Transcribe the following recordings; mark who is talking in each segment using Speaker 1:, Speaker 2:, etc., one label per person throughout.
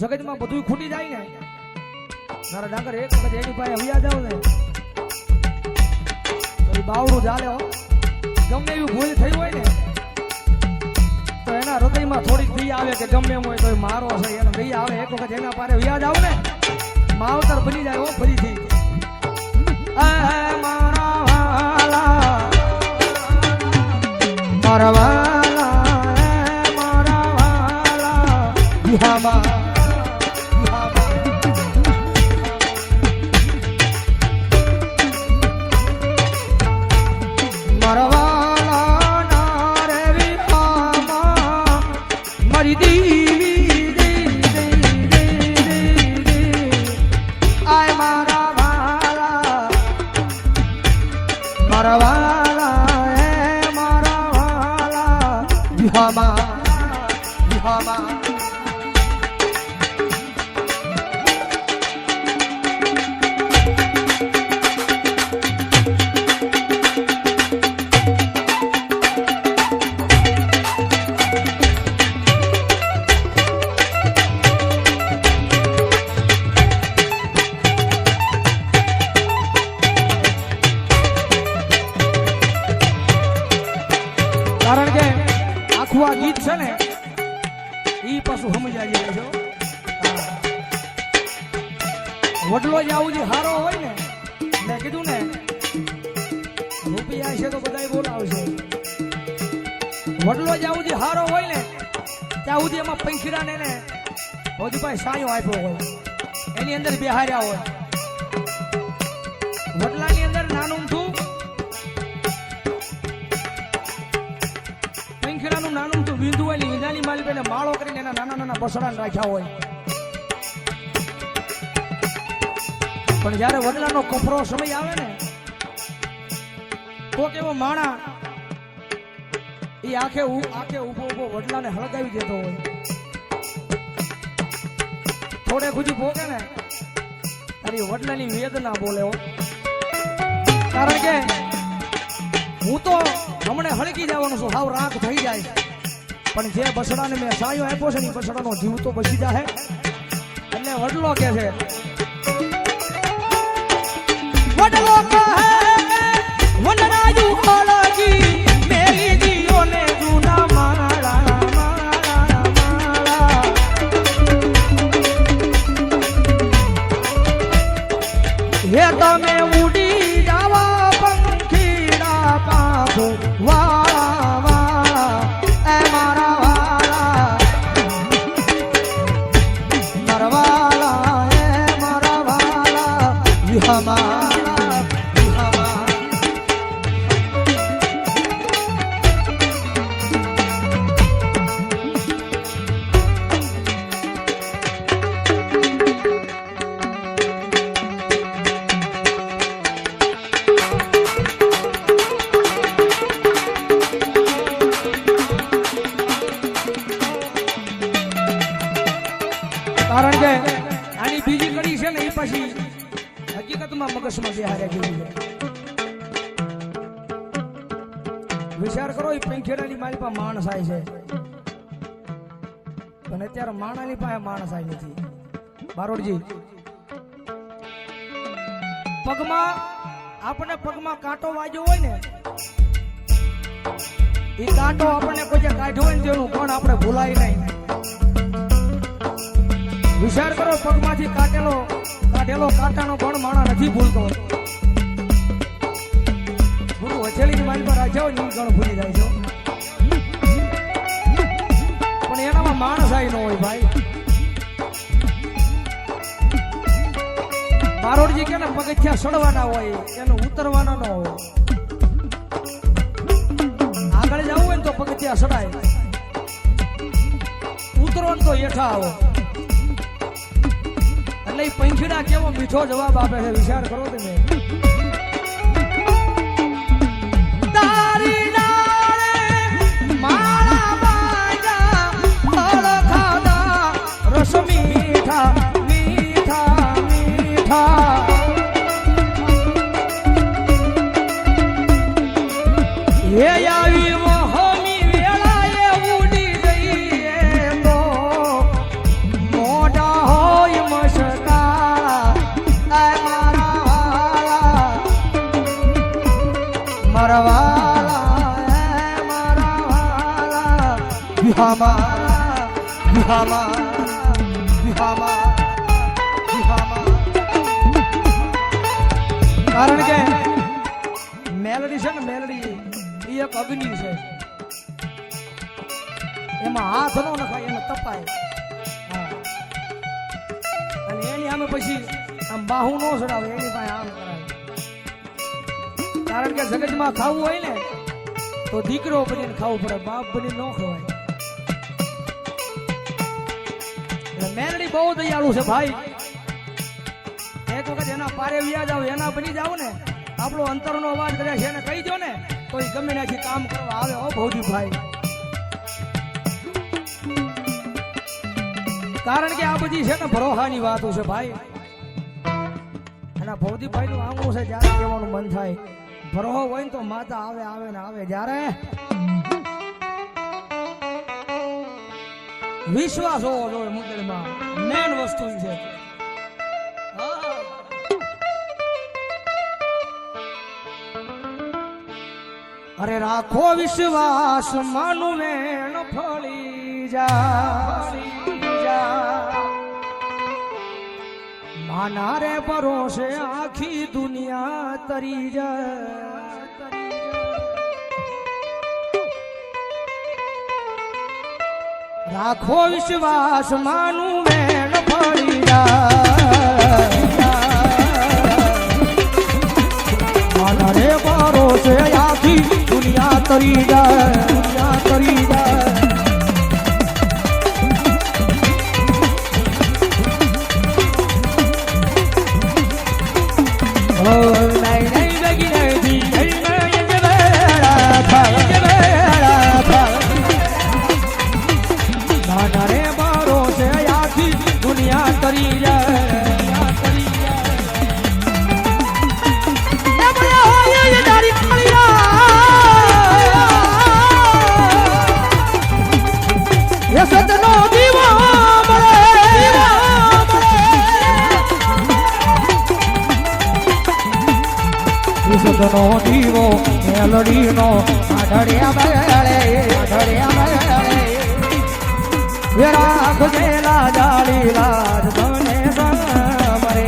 Speaker 1: જગતમાં બધું ખૂટી જાય ને. મારા ડાંગર એક વખત એની પાસે હૈયા જાવ ને. તો બાવડું ચાલે હો. ગમે એવી ભૂલ થઈ હોય ને, તો એના હૃદયમાં થોડીક દઈ આવે કે ગમે એમ હોય તો મારો છે, એનો દઈ આવે. એક વખત એના પાસે વ્યાજ જાવ ને, માવતર બની જાય હો ફરીથી. મારા વાલા. વિહામાં વિહામાં આખું આ ગીત છે ને એ પાછું સમજાય જાય વડલો જ આવું જે હારો હોય ને, મેં કીધું ને, રૂપિયા છે તો બધા બોલાવશે. વડલો જ જે હારો હોય ને, ત્યાં સુધી એમાં પંખીડા ને ભાઈ સાયો આપ્યો હોય. એની અંદર બિહાર્યા હોય. વડલાની અંદર પંખીડાનું નાનું તો વીંધું હોય ને વીંધાની માલી પેલે માળો કરીને એના નાના નાના બસડા રાખ્યા હોય. પણ જ્યારે વડલાનો કફરો સમય આવે ને, કોક એવો માણા એ આખે આખે ઊભો ઊભો વડલાને હળગાવી દેતો હોય. થોડે ખુજી ભોગે ને, તારી વડલાની વેદના બોલે કારણ કે હું તો હમણે હળકી જવાનું છું. હાવ રાખ થઈ જાય. પણ જે બસડાને મેં સાયો આપ્યો છે ને બસડાનો જીવ તો બચી જાય એટલે વડલો કે છે, વડલો કહે, વનરાજુ ખોળકી હકીકતમાં મગજમાં બેહાર્યા જેવી વિચાર કરો, એ પંખેડાની મારી પાસે માણસ આય છે. પણ અત્યારે માણાની પાસે માણસ આય નથી. બારોડજી, પગમાં આપણે પગમાં કાંટો વાગ્યો હોય ને, એ કાંટો આપણને કોઈ કાઢ્યો હોય ને તેનું પણ આપણે ભૂલાય નહીં. વિચાર કરો, પગમાંથી કાટેલો કાઢેલો કાંટાનો પણ માણા નથી ભૂલતો. ગુરુ હથેળીની પર રાખ્યા હોય ને ગણ ભૂલી જાય છો. પણ એનામાં માણસ આવી ન હોય ભાઈ. બારોડજી કે ને પગથિયા સડવાના હોય, એને ઉતરવાના ન હોય. આગળ જવું હોય ને તો પગથિયા સડાય. ઉતરો ને તો હેઠા આવો. એટલે પંખીડા કેવો મીઠો જવાબ આપે છે વિચાર કરો તમે. કારણ કે મેલડી છે ને, મેલડી એ એક અગ્નિ છે. એમાં હાથ ન નખાય એને તપાય. અને એની આમે પછી આમ બાહુ નો ચડાવે, એની પાસે આમ કારણ કે જગતમાં ખાવું હોય ને, તો દીકરો બનીને ખાવું પડે, બાપ બની ન ખવાય. બહુ દયાળુ છે ભાઈ. એક વખત એના પારે વ્યા જાવ એના બની જાવ ને, આપણો અંતરનો અવાજ કર્યા છે એને કહી દો ને તો એ ગમે નાખી કામ કરવા આવે, હો ભૌજી ભાઈ કારણ કે આ બધી છે ને ભરોહાની વાતો છે ભાઈ. અને ભૌદીભાઈ નું આંગણું છે, જ્યારે કહેવાનું મન થાય. ભરોહો હોય ને તો માતા આવે આવે ને આવે, જ્યારે વિશ્વાસ હોવો જોઈએ મુદ્દેમાં મેન વસ્તુ છે. અરે રાખો વિશ્વાસ, માનું મેણ ફળી જા. માના રે ભરોસે આખી દુનિયા તરી જાય રાખો વિશ્વાસ માનું મેણ ફળી જાય રે ભરોસે આખી દુનિયા તરી જાય, દુનિયા તરી જાય. વિશુદ્ધનો દીવો, મેલડીનો આઢળિયા બળે આઢળિયા બળે વેરા જેલા જાળી લાજ તને સમરે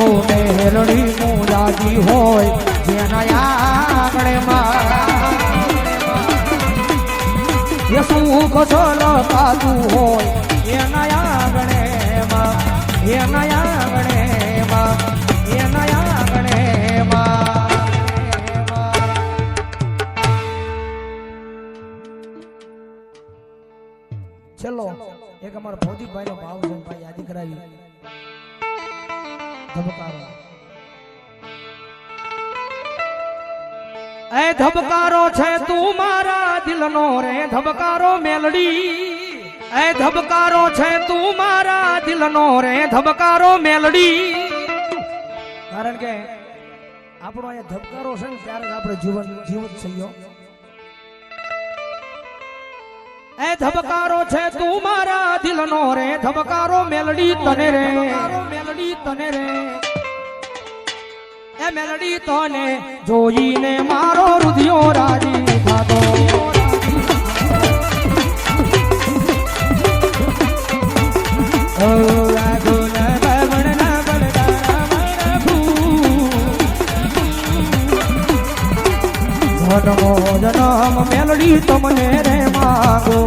Speaker 1: ઓ મેલડી જાગી હોય, જેના આંગણે એ સુખ પાતું હોય. એના આંગણે માં એના આંગણે માં છેલ્લો એક અમારા ભૌતિકભાઈ નો ભાવ છે, ભાઈ યાદી કરાવી. ધબકારો. એ ધબકારો છે તું મારા દિલનો રે, ધબકારો મેલડી. એ ધબકારો છે તું મારા દિલનો રે, ધબકારો મેલડી. કારણ કે આપણો એ ધબકારો છે ને ત્યારે આપણે જીવન જીવત થયો એ ધબકારો છે તું મારા દિલનો રે, ધબકારો મેલડી તને રે. મેલડી તને રે. મેલડી તને જોઈને મારો રુધિયો રાજી થતો. જન્મો જન્મ મેલડી તમને રે માગો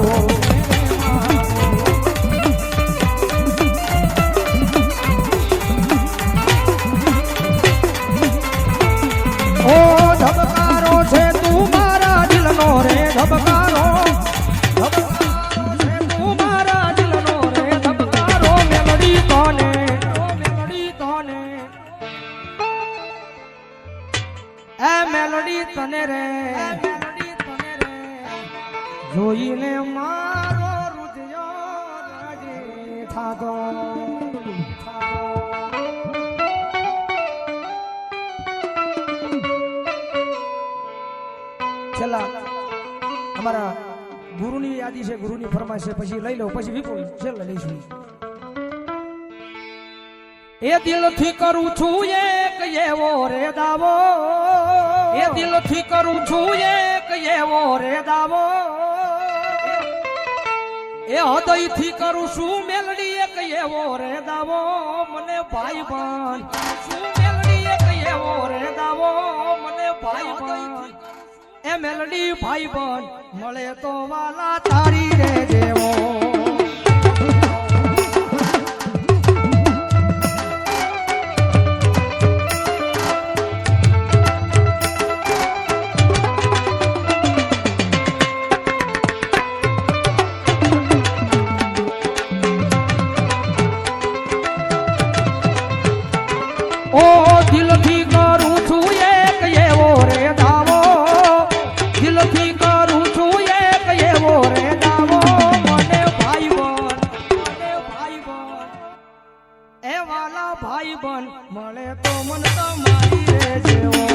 Speaker 1: જોઈને મારો રુદિયો રાજી થાતો છેલ્લા અમારા ગુરુની યાદી છે, ગુરુની ફરમાઈશ છે, પછી લઈ લઉં પછી વિપુલ છેલ્લા લઈશું. એ દિલથી કરું છું એક એવો રે દાવો. એ દિલથી કરું છું એક એવો રે દાવો એ હૃદયથી કરું શું મેલડી એક એવો રે દાવો, મને ભાઈ બન શું મેલડી એક એવો રે દાવો, મને ભાઈ બન એ મેલડી ભાઈ બન મળે તો વાલા તારી રે જેવો. વાલા ભાઈ બન મળે તો મન તમારી રે જેવો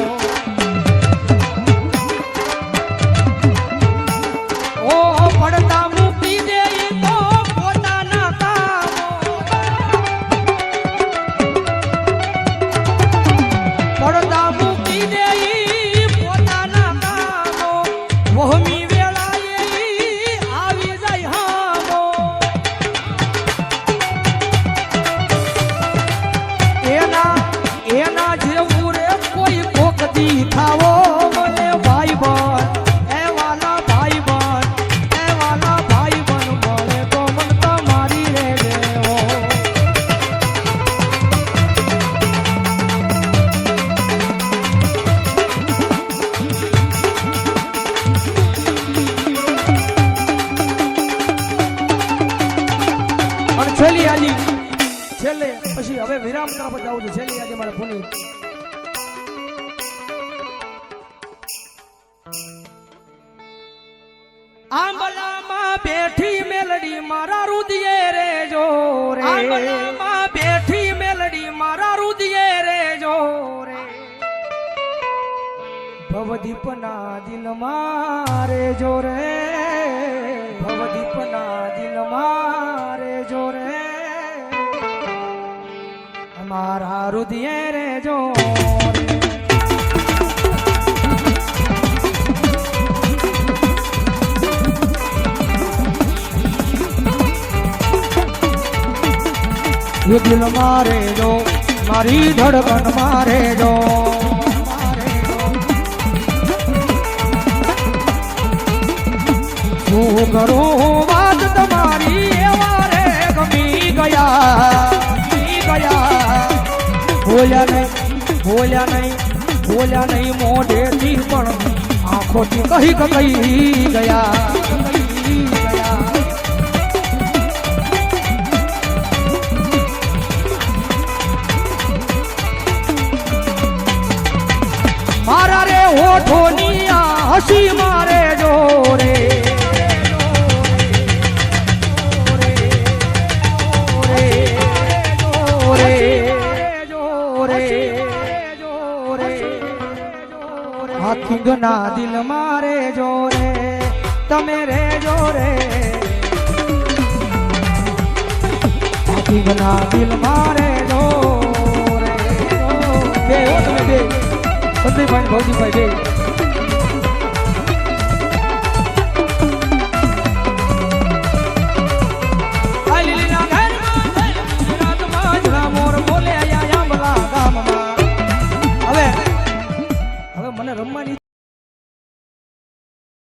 Speaker 1: હવે વિરામ તરફ જ આવું છું. છેલ્લી આજે મારે પુની આંબલામાં બેઠી મેલડી મારા રુદિયે રે જો રે. આંબલામાં બેઠી મેલડી મારા રુદિયે રે જો રે. ભવદીપના દિલ મારે જો રે. ભવદીપના દિલ મારે જો રે. અમારા રુધિયે રે જો. રે એ દિલ મારે જો, મારી ધડકન મારે મારે જો. શું કરું બોલ્યા નહીં બોલ્યા નહીં બોલ્યા નહીં મોઢેથી પણ આંખોથી કહી કહી ગયા. મારા રે હોઠોની આ હસી હાથીગના દિલ મારે જોરે, તમે રે. જોરે હાથીગના દિલ મારે જોરે બે તમે બે. સંદીપભાઈ ભૌજીભાઈ